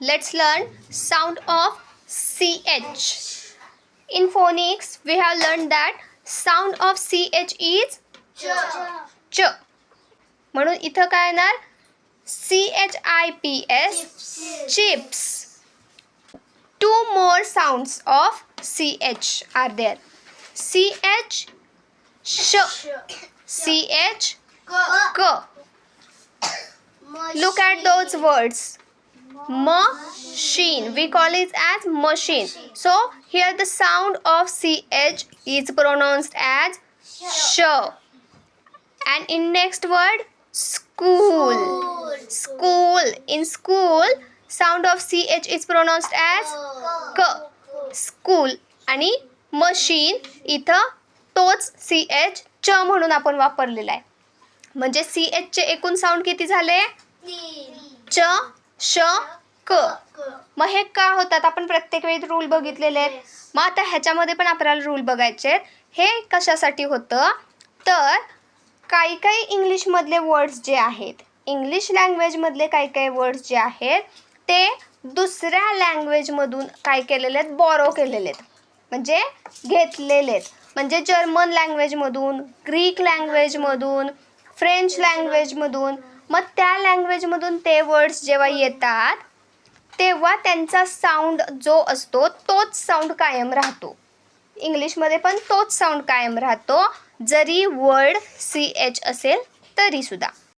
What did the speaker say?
let's learn sound of ch in phonics we have learned that sound of ch is ch म्हणून इथं काय येणार C H I P S chips two more sounds of C H are there C H श C H क look at those words machine we call it as machine so here the sound of ch is pronounced as sh and in next word school school in school sound of ch is pronounced as क school आणि machine इथं तोच C H च म्हणून आपण वापरलेला आहे म्हणजे सी एचचे एकूण साऊंड किती झाले च श क. मग हे का होतात? आपण प्रत्येक वेळी रूल बघितलेले आहेत. मग आता ह्याच्यामध्ये पण आपल्याला रूल बघायचे आहेत. हे कशासाठी होतं? तर काही काही इंग्लिशमधले वर्ड्स जे आहेत इंग्लिश लँग्वेजमधले काही काही वर्ड्स जे आहेत ते दुसऱ्या लँग्वेजमधून काय केलेले आहेत? बॉरो केलेले आहेत. म्हणजे घेतलेले आहेत. म्हणजे जर्मन लँग्वेजमधून ग्रीक लँग्वेजमधून फ्रेंच लँग्वेजमधून मग त्या लँग्वेजमधून ते वर्ड्स जेव्हा येतात तेव्हा त्यांचा साऊंड जो असतो तोच साऊंड कायम राहतो. इंग्लिशमध्ये पण तोच साऊंड कायम राहतो. जरी वर्ड सी एच असेल तरीसुद्धा